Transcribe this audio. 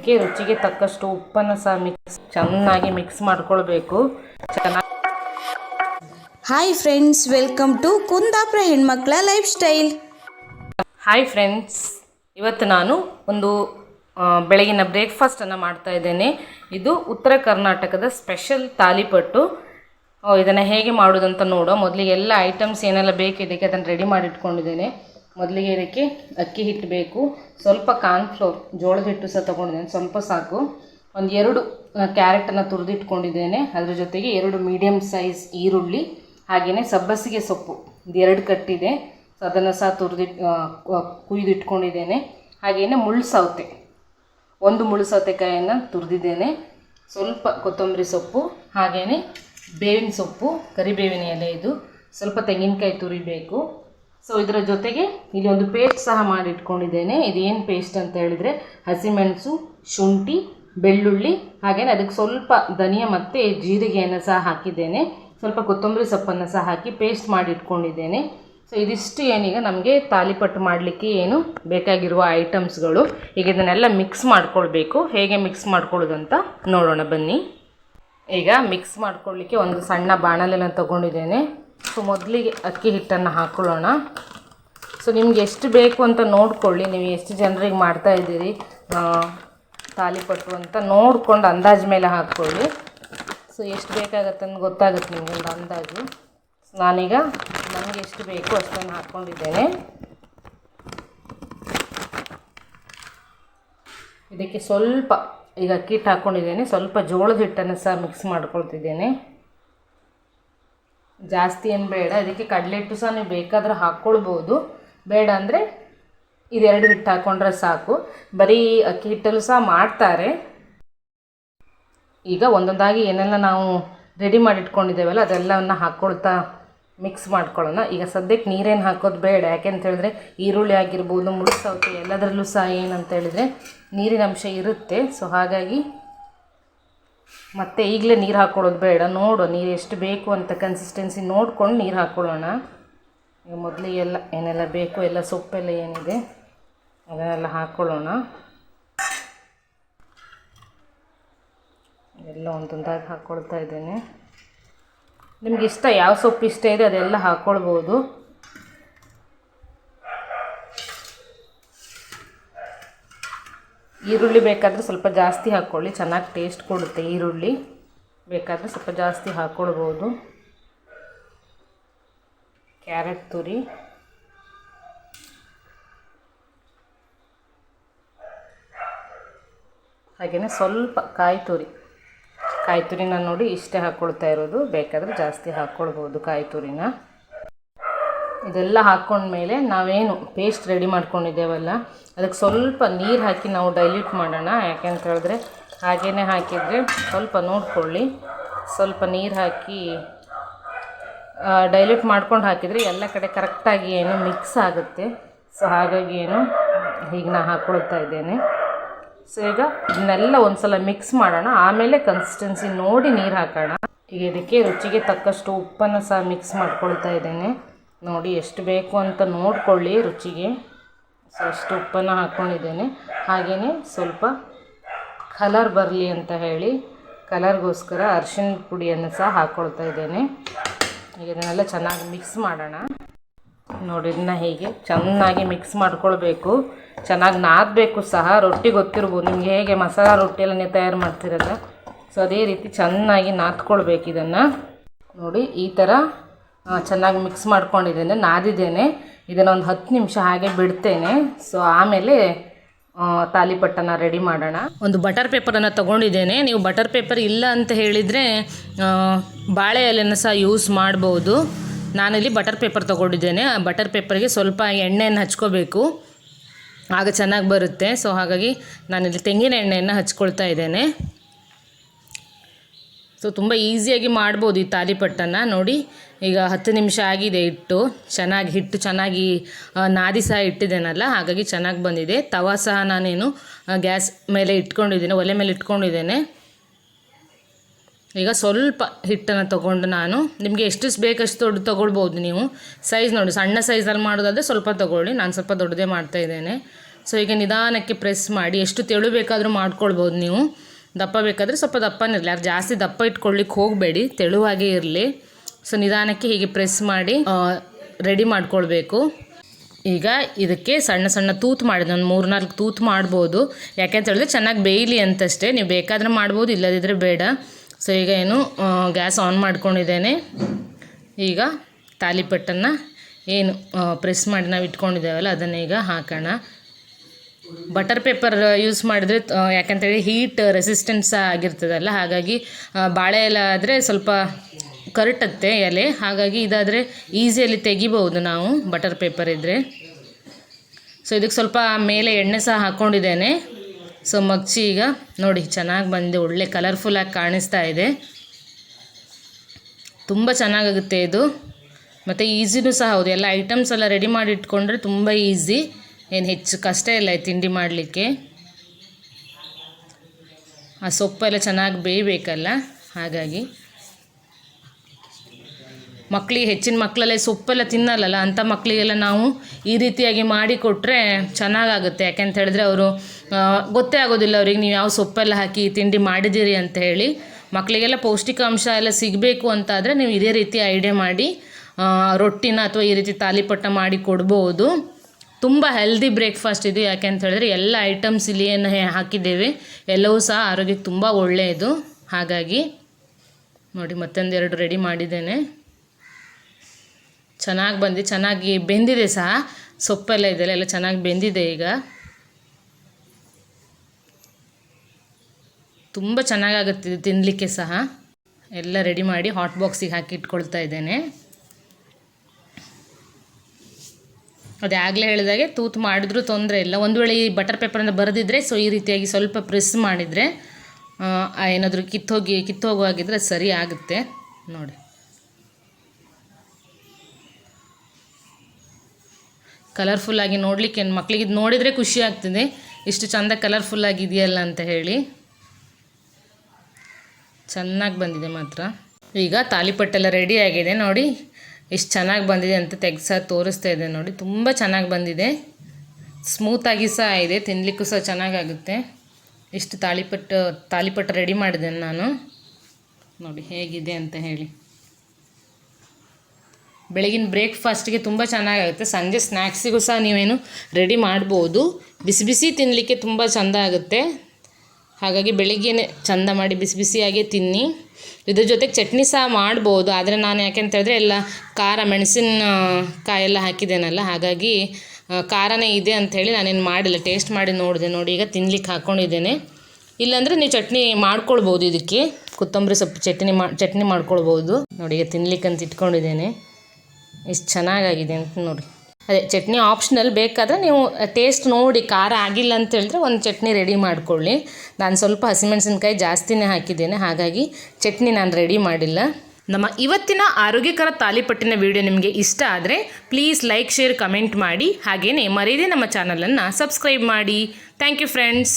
ಅದಕ್ಕೆ ರುಚಿಗೆ ತಕ್ಕಷ್ಟು ಉಪ್ಪನ್ನು ಸಹ ಮಿಕ್ಸ್ ಚೆನ್ನಾಗಿ ಮಿಕ್ಸ್ ಮಾಡ್ಕೊಳ್ಬೇಕು. ಚೆನ್ನಾಗಿ hi friends welcome to Kundapura ಹೆಣ್ಮಕ್ಳ ಲೈಫ್ ಸ್ಟೈಲ್ ಹಾಯ್ ಫ್ರೆಂಡ್ಸ್ ಇವತ್ತು ನಾನು ಒಂದು ಬೆಳಗಿನ ಬ್ರೇಕ್ಫಾಸ್ಟನ್ನು ಮಾಡ್ತಾ ಇದ್ದೇನೆ. ಇದು ಉತ್ತರ ಕರ್ನಾಟಕದ ಸ್ಪೆಷಲ್ ತಾಲಿಪಟ್ಟು. ಇದನ್ನು ಹೇಗೆ ಮಾಡೋದಂತ ನೋಡೋ ಮೊದಲಿಗೆ ಎಲ್ಲ ಐಟಮ್ಸ್ ಏನೆಲ್ಲ ಬೇಕು ಇದಕ್ಕೆ ಅದನ್ನು ರೆಡಿ ಮಾಡಿ ಇಟ್ಕೊಂಡಿದ್ದೇನೆ ಮೊದಲಿಗೆ ಇದಕ್ಕೆ ಅಕ್ಕಿ ಹಿಟ್ಟು ಬೇಕು ಸ್ವಲ್ಪ ಕಾರ್ನ್ಫ್ಲೋರ್ ಜೋಳದ ಹಿಟ್ಟು ಸಹ ತೊಗೊಂಡಿದ್ದೇನೆ. ಸ್ವಲ್ಪ ಸಾಕು. ಒಂದು ಎರಡು ಕ್ಯಾರೆಟನ್ನು ತುರಿದಿಟ್ಕೊಂಡಿದ್ದೇನೆ. ಅದರ ಜೊತೆಗೆ ಎರಡು ಮೀಡಿಯಮ್ ಸೈಜ್ ಈರುಳ್ಳಿ ಹಾಗೆಯೇ ಸಬ್ಬಸಿಗೆ ಸೊಪ್ಪು. ಎರಡು ಕಟ್ಟಿದೆ. ಸೊ ಅದನ್ನು ಸಹ ತುರಿದಿಟ್ಟು ಕುಯ್ದಿಟ್ಕೊಂಡಿದ್ದೇನೆ. ಹಾಗೆಯೇ ಮುಳ್ಳು ಸೌತೆ. ಒಂದು ಮುಳ್ಳು ಸೌತೆಕಾಯನ್ನು ತುರಿದಿದ್ದೇನೆ. ಸ್ವಲ್ಪ ಕೊತ್ತಂಬರಿ ಸೊಪ್ಪು ಹಾಗೆಯೇ ಬೇವಿನ ಸೊಪ್ಪು, ಕರಿಬೇವಿನ ಎಲೆ ಇದು. ಸ್ವಲ್ಪ ತೆಂಗಿನಕಾಯಿ ತುರಿಬೇಕು. ಸೊ ಇದರ ಜೊತೆಗೆ ಇಲ್ಲಿ ಒಂದು ಪೇಸ್ಟ್ ಸಹ ಮಾಡಿ ಇಟ್ಕೊಂಡಿದ್ದೇನೆ ಇದೇನು ಪೇಸ್ಟ್ ಅಂತ ಹೇಳಿದರೆ ಹಸಿಮೆಣಸು, ಶುಂಠಿ, ಬೆಳ್ಳುಳ್ಳಿ ಹಾಗೆಯೇ ಅದಕ್ಕೆ ಸ್ವಲ್ಪ ಧನಿಯಾ ಮತ್ತು ಜೀರಿಗೆಯನ್ನು ಸಹ ಹಾಕಿದ್ದೇನೆ. ಸ್ವಲ್ಪ ಕೊತ್ತಂಬರಿ ಸೊಪ್ಪನ್ನು ಸಹ ಹಾಕಿ ಪೇಸ್ಟ್ ಮಾಡಿ ಇಟ್ಕೊಂಡಿದ್ದೇನೆ ಸೊ ಇದಿಷ್ಟು ಏನೀಗ ನಮಗೆ ತಾಲಿಪಟ್ಟು ಮಾಡಲಿಕ್ಕೆ ಏನು ಬೇಕಾಗಿರುವ ಐಟಮ್ಸ್ಗಳು ಈಗ ಇದನ್ನೆಲ್ಲ ಮಿಕ್ಸ್ ಮಾಡ್ಕೊಳ್ಬೇಕು. ಹೇಗೆ ಮಿಕ್ಸ್ ಮಾಡ್ಕೊಳ್ಳೋದಂತ ನೋಡೋಣ ಬನ್ನಿ. ಈಗ ಮಿಕ್ಸ್ ಮಾಡ್ಕೊಳ್ಳಿಕ್ಕೆ ಒಂದು ಸಣ್ಣ ಬಾಣಲೆನ ತೊಗೊಂಡಿದ್ದೇನೆ. ಸೊ ಮೊದಲಿಗೆ ಅಕ್ಕಿ ಹಿಟ್ಟನ್ನು ಹಾಕ್ಕೊಳ್ಳೋಣ ಸೊ ನಿಮ್ಗೆ ಎಷ್ಟು ಬೇಕು ಅಂತ ನೋಡಿಕೊಳ್ಳಿ. ನೀವು ಎಷ್ಟು ಜನರಿಗೆ ಮಾಡ್ತಾ ಇದ್ದೀರಿ ತಾಲಿಪಟ್ಟು ಅಂತ ನೋಡ್ಕೊಂಡು ಅಂದಾಜು ಮೇಲೆ ಹಾಕ್ಕೊಳ್ಳಿ. ಸೊ ಎಷ್ಟು ಬೇಕಾಗತ್ತೆ ಅಂತ ಗೊತ್ತಾಗುತ್ತೆ ನಿಮಗೆ ಒಂದು ಅಂದಾಜು. ನಾನೀಗ ನನಗೆ ಎಷ್ಟು ಬೇಕು ಅಷ್ಟನ್ನು ಹಾಕ್ಕೊಂಡಿದ್ದೇನೆ. ಇದಕ್ಕೆ ಸ್ವಲ್ಪ ಈಗ ಅಕ್ಕಿ ಹಿಟ್ಟು ಹಾಕ್ಕೊಂಡಿದ್ದೇನೆ ಸ್ವಲ್ಪ ಜೋಳದ ಹಿಟ್ಟನ್ನು ಸಹ ಮಿಕ್ಸ್ ಮಾಡ್ಕೊಳ್ತಿದ್ದೇನೆ. ಜಾಸ್ತಿ ಏನು ಬೇಡ, ಅದಕ್ಕೆ ಕಡಲೆ ಹಿಟ್ಟು ಸಹ ನೀವು ಬೇಕಾದ್ರೆ ಹಾಕ್ಕೊಳ್ಬೋದು ಬೇಡ ಅಂದರೆ ಇದೆರಡು ಹಿಟ್ಟು ಹಾಕ್ಕೊಂಡ್ರೆ ಸಾಕು. ಬರೀ ಅಕ್ಕಿ ಹಿಟ್ಟಲ್ಲೂ ಸಹ ಮಾಡ್ತಾರೆ. ಈಗ ಒಂದೊಂದಾಗಿ ಏನೆಲ್ಲ ನಾವು ರೆಡಿ ಮಾಡಿ ಇಟ್ಕೊಂಡಿದ್ದೇವಲ್ಲ ಅದೆಲ್ಲವನ್ನು ಹಾಕ್ಕೊಳ್ತಾ ಮಿಕ್ಸ್ ಮಾಡ್ಕೊಳ್ಳೋಣ. ಈಗ ಸದ್ಯಕ್ಕೆ ನೀರೇನು ಹಾಕೋದು ಬೇಡ, ಯಾಕೆಂತ ಹೇಳಿದ್ರೆ ಈರುಳ್ಳಿ ಆಗಿರ್ಬೋದು ಮುಳುಸೌತೆ ಎಲ್ಲದರಲ್ಲೂ ಸಹ ಏನಂತ ಹೇಳಿದ್ರೆ ನೀರಿನ ಅಂಶ ಇರುತ್ತೆ. ಸೊ ಹಾಗಾಗಿ ಮತ್ತೆ ಈಗಲೇ ನೀರು ಹಾಕ್ಕೊಳ್ಳೋದು ಬೇಡ. ನೋಡು, ನೀರು ಎಷ್ಟು ಬೇಕು ಅಂತ ಕನ್ಸಿಸ್ಟೆನ್ಸಿ ನೋಡ್ಕೊಂಡು ನೀರು ಹಾಕ್ಕೊಳ್ಳೋಣ ಈಗ ಮೊದಲಿಗೆ ಎಲ್ಲ ಏನೆಲ್ಲ ಬೇಕು, ಎಲ್ಲ ಸೊಪ್ಪೆಲ್ಲ ಏನಿದೆ, ಅದನ್ನೆಲ್ಲ ಹಾಕ್ಕೊಳ್ಳೋಣ ಎಲ್ಲ ಒಂದೊಂದಾಗಿ ಹಾಕ್ಕೊಳ್ತಾ ಇದ್ದೇನೆ. ನಿಮ್ಗೆ ಇಷ್ಟ ಯಾವ ಸೊಪ್ಪು ಇಷ್ಟ ಇದೆ ಅದೆಲ್ಲ ಹಾಕ್ಕೊಳ್ಬೋದು ಈರುಳ್ಳಿ ಬೇಕಾದರೆ ಸ್ವಲ್ಪ ಜಾಸ್ತಿ ಹಾಕ್ಕೊಳ್ಳಿ ಚೆನ್ನಾಗಿ ಟೇಸ್ಟ್ ಕೊಡುತ್ತೆ ಈರುಳ್ಳಿ. ಬೇಕಾದರೆ ಸ್ವಲ್ಪ ಜಾಸ್ತಿ ಹಾಕ್ಕೊಳ್ಬೋದು ಕ್ಯಾರೆಟ್ ತುರಿ. ಹಾಗೆಯೇ ಸ್ವಲ್ಪ ಕಾಯಿ ತುರಿ. ಕಾಯಿ ತುರಿನ ನೋಡಿ ಇಷ್ಟೇ ಹಾಕ್ಕೊಳ್ತಾ ಇರೋದು. ಬೇಕಾದರೆ ಜಾಸ್ತಿ ಹಾಕ್ಕೊಳ್ಬೋದು ಕಾಯಿ ತುರಿನ. ಇದೆಲ್ಲ ಹಾಕ್ಕೊಂಡ್ಮೇಲೆ ನಾವೇನು ಪೇಸ್ಟ್ ರೆಡಿ ಮಾಡ್ಕೊಂಡಿದ್ದೇವಲ್ಲ, ಅದಕ್ಕೆ ಸ್ವಲ್ಪ ನೀರು ಹಾಕಿ ನಾವು ಡೈಲ್ಯೂಟ್ ಮಾಡೋಣ. ಯಾಕೆಂತ ಹೇಳಿದ್ರೆ ಹಾಗೇ ಹಾಕಿದರೆ ಸ್ವಲ್ಪ ನೋಡ್ಕೊಳ್ಳಿ. ಸ್ವಲ್ಪ ನೀರು ಹಾಕಿ ಡೈಲ್ಯೂಟ್ ಮಾಡ್ಕೊಂಡು ಹಾಕಿದರೆ ಎಲ್ಲ ಕಡೆ ಕರೆಕ್ಟಾಗಿ ಏನು ಮಿಕ್ಸ್ ಆಗುತ್ತೆ. ಸೊ ಹಾಗಾಗಿ ಏನು ಈಗ ನಾನು ಹಾಕ್ಕೊಳ್ತಾ ಇದ್ದೇನೆ. ಸೊ ಈಗ ಇದನ್ನೆಲ್ಲ ಒಂದ್ಸಲ ಮಿಕ್ಸ್ ಮಾಡೋಣ. ಆಮೇಲೆ ಕನ್ಸಿಸ್ಟೆನ್ಸಿ ನೋಡಿ ನೀರು ಹಾಕೋಣ. ಈಗ ಇದಕ್ಕೆ ರುಚಿಗೆ ತಕ್ಕಷ್ಟು ಉಪ್ಪನ್ನು ಸಹ ಮಿಕ್ಸ್ ಮಾಡ್ಕೊಳ್ತಾ ಇದ್ದೇನೆ. ನೋಡಿ, ಎಷ್ಟು ಬೇಕು ಅಂತ ನೋಡಿಕೊಳ್ಳಿ ರುಚಿಗೆ. ಸೊ, ಅಷ್ಟು ಉಪ್ಪನ್ನು ಹಾಕ್ಕೊಂಡಿದ್ದೇನೆ. ಹಾಗೆಯೇ ಸ್ವಲ್ಪ ಕಲರ್ ಬರಲಿ ಅಂತ ಹೇಳಿ ಕಲರ್ಗೋಸ್ಕರ ಅರಿಶಿನ ಪುಡಿಯನ್ನು ಸಹ ಹಾಕ್ಕೊಳ್ತಾ ಇದ್ದೇನೆ. ಈಗ ಇದನ್ನೆಲ್ಲ ಚೆನ್ನಾಗಿ ಮಿಕ್ಸ್ ಮಾಡೋಣ. ನೋಡಿ, ಇದನ್ನ ಹೀಗೆ ಚೆನ್ನಾಗಿ ಮಿಕ್ಸ್ ಮಾಡ್ಕೊಳ್ಬೇಕು. ಚೆನ್ನಾಗಿ ನಾದಬೇಕು ಸಹ. ರೊಟ್ಟಿ ಗೊತ್ತಿರ್ಬೋದು. ನಿಮ್ಗೆ ಹೇಗೆ ಮಸಾಲ ರೊಟ್ಟಿ ಎಲ್ಲ ನೀವು ತಯಾರು ಮಾಡ್ತಿರಲ್ಲ, ಸೊ ಅದೇ ರೀತಿ ಚೆನ್ನಾಗಿ ನಾದ್ಕೊಳ್ಬೇಕು ಇದನ್ನು. ನೋಡಿ, ಈ ಥರ ಚೆನ್ನಾಗಿ ಮಿಕ್ಸ್ ಮಾಡ್ಕೊಂಡಿದ್ದೇನೆ, ನಾದಿದ್ದೇನೆ. ಇದನ್ನು ಒಂದು ಹತ್ತು ನಿಮಿಷ ಹಾಗೆ ಬಿಡ್ತೇನೆ. ಸೊ ಆಮೇಲೆ ತಾಲಿಪಟ್ಟನ ರೆಡಿ ಮಾಡೋಣ. ಒಂದು ಬಟರ್ ಪೇಪರನ್ನು ತೊಗೊಂಡಿದ್ದೇನೆ. ನೀವು ಬಟರ್ ಪೇಪರ್ ಇಲ್ಲ ಅಂತ ಹೇಳಿದರೆ ಬಾಳೆ ಎಲೆನ ಸಹ ಯೂಸ್ ಮಾಡ್ಬೋದು. ನಾನಿಲ್ಲಿ ಬಟರ್ ಪೇಪರ್ ತೊಗೊಂಡಿದ್ದೇನೆ. ಆ ಬಟರ್ ಪೇಪರ್ಗೆ ಸ್ವಲ್ಪ ಎಣ್ಣೆಯನ್ನು ಹಚ್ಕೋಬೇಕು. ಆಗ ಚೆನ್ನಾಗಿ ಬರುತ್ತೆ. ಸೊ ಹಾಗಾಗಿ ನಾನಿಲ್ಲಿ ತೆಂಗಿನ ಎಣ್ಣೆಯನ್ನು ಹಚ್ಕೊಳ್ತಾ ಇದ್ದೇನೆ. ಸೊ ತುಂಬ ಈಸಿಯಾಗಿ ಮಾಡ್ಬೋದು ಈ ತಾಲಿಪಟ್ಟನ್ನು ನೋಡಿ, ಈಗ ಹತ್ತು ನಿಮಿಷ ಆಗಿದೆ ಇಟ್ಟು ಚೆನ್ನಾಗಿ ಹಿಟ್ಟು ಚೆನ್ನಾಗಿ ನಾದಿ ಸಹ ಇಟ್ಟಿದ್ದೇನಲ್ಲ, ಹಾಗಾಗಿ ಚೆನ್ನಾಗಿ ಬಂದಿದೆ. ತವಾ ಸಹ ನಾನೇನು ಗ್ಯಾಸ್ ಮೇಲೆ ಇಟ್ಕೊಂಡಿದ್ದೇನೆ, ಒಲೆ ಮೇಲೆ ಇಟ್ಕೊಂಡಿದ್ದೇನೆ. ಈಗ ಸ್ವಲ್ಪ ಹಿಟ್ಟನ್ನು ತೊಗೊಂಡು ನಾನು, ನಿಮಗೆ ಎಷ್ಟು ಬೇಕಷ್ಟು ದೊಡ್ಡ ತೊಗೊಳ್ಬೋದು ನೀವು. ಸೈಜ್ ನೋಡಿ, ಸಣ್ಣ ಸೈಜಲ್ಲಿ ಮಾಡೋದಾದರೆ ಸ್ವಲ್ಪ ತೊಗೊಳ್ಳಿ, ನಾನು ಸ್ವಲ್ಪ ದೊಡ್ಡದೇ ಮಾಡ್ತಾ ಇದ್ದೇನೆ. ಸೊ ಈಗ ನಿಧಾನಕ್ಕೆ ಪ್ರೆಸ್ ಮಾಡಿ, ಎಷ್ಟು ತೆಳು ಬೇಕಾದರೂ ಮಾಡ್ಕೊಳ್ಬೋದು ನೀವು. ದಪ್ಪ ಬೇಕಾದರೆ ಸ್ವಲ್ಪ ದಪ್ಪನಿರಲಿ ಯಾರು ಜಾಸ್ತಿ ದಪ್ಪ ಇಟ್ಕೊಳ್ಳಿಕ್ಕೆ ಹೋಗಬೇಡಿ, ತೆಳುವಾಗೇ ಇರಲಿ. ಸೊ ನಿಧಾನಕ್ಕೆ ಹೀಗೆ ಪ್ರೆಸ್ ಮಾಡಿ ರೆಡಿ ಮಾಡ್ಕೊಳ್ಬೇಕು. ಈಗ ಇದಕ್ಕೆ ಸಣ್ಣ ಸಣ್ಣ ತೂತು ಮಾಡಿದೆ ಒಂದು ಮೂರು ನಾಲ್ಕು ತೂತು ಮಾಡ್ಬೋದು. ಯಾಕೆಂತ ಹೇಳಿದ್ರೆ ಚೆನ್ನಾಗಿ ಬೇಯಲಿ ಅಂತಷ್ಟೇ. ನೀವು ಬೇಕಾದರೆ ಮಾಡ್ಬೋದು ಇಲ್ಲದಿದ್ದರೆ ಬೇಡ. ಸೊ ಈಗ ಏನು ಗ್ಯಾಸ್ ಆನ್ ಮಾಡ್ಕೊಂಡಿದ್ದೇನೆ. ಈಗ ತಾಲಿಪಟ್ಟನ್ನು ಏನು ಪ್ರೆಸ್ ಮಾಡಿ ನಾವು ಇಟ್ಕೊಂಡಿದ್ದೇವಲ್ಲ, ಅದನ್ನು ಈಗ ಹಾಕೋಣ. ಬಟರ್ ಪೇಪರ್ ಯೂಸ್ ಮಾಡಿದ್ರೆ ಯಾಕಂತೇಳಿ ಹೀಟ್ ರೆಸಿಸ್ಟೆನ್ಸ್ ಆಗಿರ್ತದಲ್ಲ, ಹಾಗಾಗಿ ಬಾಳೆ ಎಲೆ ಆದರೆ ಸ್ವಲ್ಪ ಕರಟತ್ತೆ ಎಲೆ, ಹಾಗಾಗಿ ಇದಾದರೆ ಈಸಿಯಲ್ಲಿ ತೆಗಿಬೋದು ನಾವು ಬಟರ್ ಪೇಪರ್ ಇದ್ದರೆ ಸೊ ಇದಕ್ಕೆ ಸ್ವಲ್ಪ ಮೇಲೆ ಎಣ್ಣೆ ಸಹ ಹಾಕ್ಕೊಂಡಿದ್ದೇನೆ ಸೊ ಮಗ್ಚಿ ಈಗ, ನೋಡಿ, ಚೆನ್ನಾಗಿ ಬಂದಿದೆ, ಒಳ್ಳೆ ಕಲರ್ಫುಲ್ಲಾಗಿ ಕಾಣಿಸ್ತಾ ಇದೆ. ತುಂಬ ಚೆನ್ನಾಗಾಗುತ್ತೆ ಇದು. ಮತ್ತು ಈಸಿನೂ ಸಹ ಹೌದು, ಎಲ್ಲ ಐಟಮ್ಸ್ ಎಲ್ಲ ರೆಡಿ ಮಾಡಿ ಇಟ್ಕೊಂಡ್ರೆ ತುಂಬ ಈಸಿ ಏನು ಹೆಚ್ಚು ಕಷ್ಟ ಇಲ್ಲ ತಿಂಡಿ ಮಾಡಲಿಕ್ಕೆ. ಆ ಸೊಪ್ಪೆಲ್ಲ ಚೆನ್ನಾಗಿ ಬೇಯಬೇಕಲ್ಲ, ಹಾಗಾಗಿ. ಮಕ್ಕಳಿಗೆ ಹೆಚ್ಚಿನ ಮಕ್ಕಳೆಲ್ಲ ಸೊಪ್ಪೆಲ್ಲ ತಿನ್ನಲ್ಲಲ್ಲ, ಅಂಥ ಮಕ್ಕಳಿಗೆಲ್ಲ ನಾವು ಈ ರೀತಿಯಾಗಿ ಮಾಡಿ ಕೊಟ್ಟರೆ ಚೆನ್ನಾಗಾಗುತ್ತೆ. ಯಾಕೆಂತ ಹೇಳಿದ್ರೆ ಅವರು ಗೊತ್ತೇ ಆಗೋದಿಲ್ಲ ಅವ್ರಿಗೆ ನೀವು ಯಾವ ಸೊಪ್ಪೆಲ್ಲ ಹಾಕಿ ತಿಂಡಿ ಮಾಡಿದ್ದೀರಿ ಅಂತ ಹೇಳಿ. ಮಕ್ಕಳಿಗೆಲ್ಲ ಪೌಷ್ಟಿಕಾಂಶ ಎಲ್ಲ ಸಿಗಬೇಕು ಅಂತಾದರೆ ನೀವು ಇದೇ ರೀತಿ ಐಡಿಯಾ ಮಾಡಿ ರೊಟ್ಟಿನ ಅಥವಾ ಈ ರೀತಿ ತಾಲಿಪಟ್ಟ ಮಾಡಿ ಕೊಡ್ಬೋದು. ತುಂಬ ಹೆಲ್ದಿ ಬ್ರೇಕ್ಫಾಸ್ಟ್ ಇದು, ಯಾಕೆ ಅಂತ ಹೇಳಿದ್ರೆ ಎಲ್ಲ ಐಟಮ್ಸ್ ಇಲ್ಲಿ ಹಾಕಿದ್ದೇವೆ. ಎಲ್ಲವೂ ಸಹ ಆರೋಗ್ಯಕ್ಕೆ ತುಂಬ ಒಳ್ಳೆಯದು. ಹಾಗಾಗಿ ನೋಡಿ, ಮತ್ತೊಂದೆರಡು ರೆಡಿ ಮಾಡಿದ್ದೇನೆ. ಚೆನ್ನಾಗಿ ಬಂದು, ಚೆನ್ನಾಗಿ ಬೆಂದಿದೆ ಸಹ. ಸೊಪ್ಪೆಲ್ಲ ಇದೆಲ್ಲ ಎಲ್ಲ ಚೆನ್ನಾಗಿ ಬೆಂದಿದೆ ಈಗ. ತುಂಬ ಚೆನ್ನಾಗಾಗುತ್ತೆ ತಿನ್ನಲಿಕ್ಕೆ ಸಹ. ಎಲ್ಲ ರೆಡಿ ಮಾಡಿ ಹಾಟ್ ಬಾಕ್ಸಿಗೆ ಹಾಕಿ ಇಟ್ಕೊಳ್ತಾ ಇದ್ದೇನೆ. ಅದೇ ಆಗಲೇ ಹೇಳಿದಾಗೆ ತೂತು ಮಾಡಿದ್ರೂ ತೊಂದರೆ ಇಲ್ಲ. ಒಂದು ವೇಳೆ ಈ ಬಟರ್ ಪೇಪರನ್ನು ಬರೆದಿದ್ರೆ ಸೊ ಈ ರೀತಿಯಾಗಿ ಸ್ವಲ್ಪ ಪ್ರೆಸ್ ಮಾಡಿದರೆ ಏನಾದರೂ ಕಿತ್ತೋಗಿ ಕಿತ್ತೋಗುವಾಗಿದ್ರೆ ಸರಿ ಆಗುತ್ತೆ. ನೋಡಿ. ಕಲರ್ಫುಲ್ಲಾಗಿ ನೋಡಲಿಕ್ಕೆ ಮಕ್ಕಳಿಗೆ ಇದು ನೋಡಿದರೆ ಖುಷಿ ಆಗ್ತದೆ. ಇಷ್ಟು ಚಂದ ಕಲರ್ಫುಲ್ಲಾಗಿ ಇದೆಯಲ್ಲ ಅಂತ ಹೇಳಿ. ಚೆನ್ನಾಗಿ ಬಂದಿದೆ ಮಾತ್ರ. ಈಗ ತಾಲಿಪಟ್ಟೆಲ್ಲ ರೆಡಿ ಆಗಿದೆ ನೋಡಿ. ಎಷ್ಟು ಚೆನ್ನಾಗಿ ಬಂದಿದೆ ಅಂತ ತೆಗ್ಸ ತೋರಿಸ್ತಾ ಇದೆ ನೋಡಿ. ತುಂಬ ಚೆನ್ನಾಗಿ ಬಂದಿದೆ. ಸ್ಮೂತಾಗಿ ಸಹ ಇದೆ. ತಿನ್ನಲಿಕ್ಕೂ ಸಹ ಚೆನ್ನಾಗಾಗುತ್ತೆ. ಇಷ್ಟು ತಾಳಿಪಟ್ಟು ತಾಲಿಪಟ್ಟು ರೆಡಿ ಮಾಡಿದೆ ನಾನು. ನೋಡಿ ಹೇಗಿದೆ ಅಂತ ಹೇಳಿ. ಬೆಳಗಿನ ಬ್ರೇಕ್ಫಾಸ್ಟ್ಗೆ ತುಂಬ ಚೆನ್ನಾಗಾಗುತ್ತೆ. ಸಂಜೆ ಸ್ನ್ಯಾಕ್ಸಿಗೂ ಸಹ ನೀವೇನು ರೆಡಿ ಮಾಡ್ಬೋದು. ಬಿಸಿ ಬಿಸಿ ತಿನ್ನಲಿಕ್ಕೆ ತುಂಬ ಚೆಂದ ಆಗುತ್ತೆ. ಹಾಗಾಗಿ ಬೆಳಿಗ್ಗೆನೇ ಚಂದ ಮಾಡಿ ಬಿಸಿ ಬಿಸಿಯಾಗೇ ತಿನ್ನಿ. ಇದ್ರ ಜೊತೆಗೆ ಚಟ್ನಿ ಸಹ ಮಾಡ್ಬೋದು, ಆದರೆ ನಾನು ಯಾಕೆ ಅಂತ ಹೇಳಿದ್ರೆ ಎಲ್ಲ ಖಾರ ಮೆಣಸಿನ ಕಾಯೆಲ್ಲ ಹಾಕಿದ್ದೇನಲ್ಲ, ಹಾಗಾಗಿ ಖಾರನೇ ಇದೆ ಅಂಥೇಳಿ ನಾನೇನು ಮಾಡಿಲ್ಲ. ಟೇಸ್ಟ್ ಮಾಡಿ ನೋಡಿದೆ, ನೋಡಿ ಈಗ ತಿನ್ಲಿಕ್ಕೆ ಹಾಕ್ಕೊಂಡಿದ್ದೇನೆ ಇಲ್ಲಾಂದರೆ ನೀವು ಚಟ್ನಿ ಮಾಡ್ಕೊಳ್ಬೋದು ಇದಕ್ಕೆ ಕೊತ್ತಂಬರಿ ಸೊಪ್ಪು ಚಟ್ನಿ ಮಾ, ಚಟ್ನಿ ಮಾಡ್ಕೊಳ್ಬೋದು. ನೋಡಿ ಈಗ ತಿನ್ಲಿಕ್ಕೆ ಅಂತ ಇಟ್ಕೊಂಡಿದ್ದೇನೆ. ಎಷ್ಟು ಚೆನ್ನಾಗಾಗಿದೆ ಅಂತ ನೋಡಿ. ಅದೇ ಚಟ್ನಿ ಆಪ್ಷನಲ್ ಬೇಕಾದರೆ ನೀವು ಟೇಸ್ಟ್ ನೋಡಿ ಖಾರ ಆಗಿಲ್ಲ ಅಂತ ಹೇಳಿದ್ರೆ ಒಂದು ಚಟ್ನಿ ರೆಡಿ ಮಾಡ್ಕೊಳ್ಳಿ. ನಾನು ಸ್ವಲ್ಪ ಹಸಿಮೆಣಸಿನ್ಕಾಯಿ ಜಾಸ್ತಿನೇ ಹಾಕಿದ್ದೇನೆ, ಹಾಗಾಗಿ ಚಟ್ನಿ ನಾನು ರೆಡಿ ಮಾಡಿಲ್ಲ. ನಮ್ಮ ಇವತ್ತಿನ ಆರೋಗ್ಯಕರ ತಾಲಿಪಟ್ಟಿನ ವಿಡಿಯೋ ನಿಮಗೆ ಇಷ್ಟ ಆದರೆ ಪ್ಲೀಸ್ ಲೈಕ್ ಶೇರ್ ಕಮೆಂಟ್ ಮಾಡಿ. ಹಾಗೆಯೇ ಮರೀದೆ ನಮ್ಮ ಚಾನಲನ್ನು ಸಬ್ಸ್ಕ್ರೈಬ್ ಮಾಡಿ. Thank you friends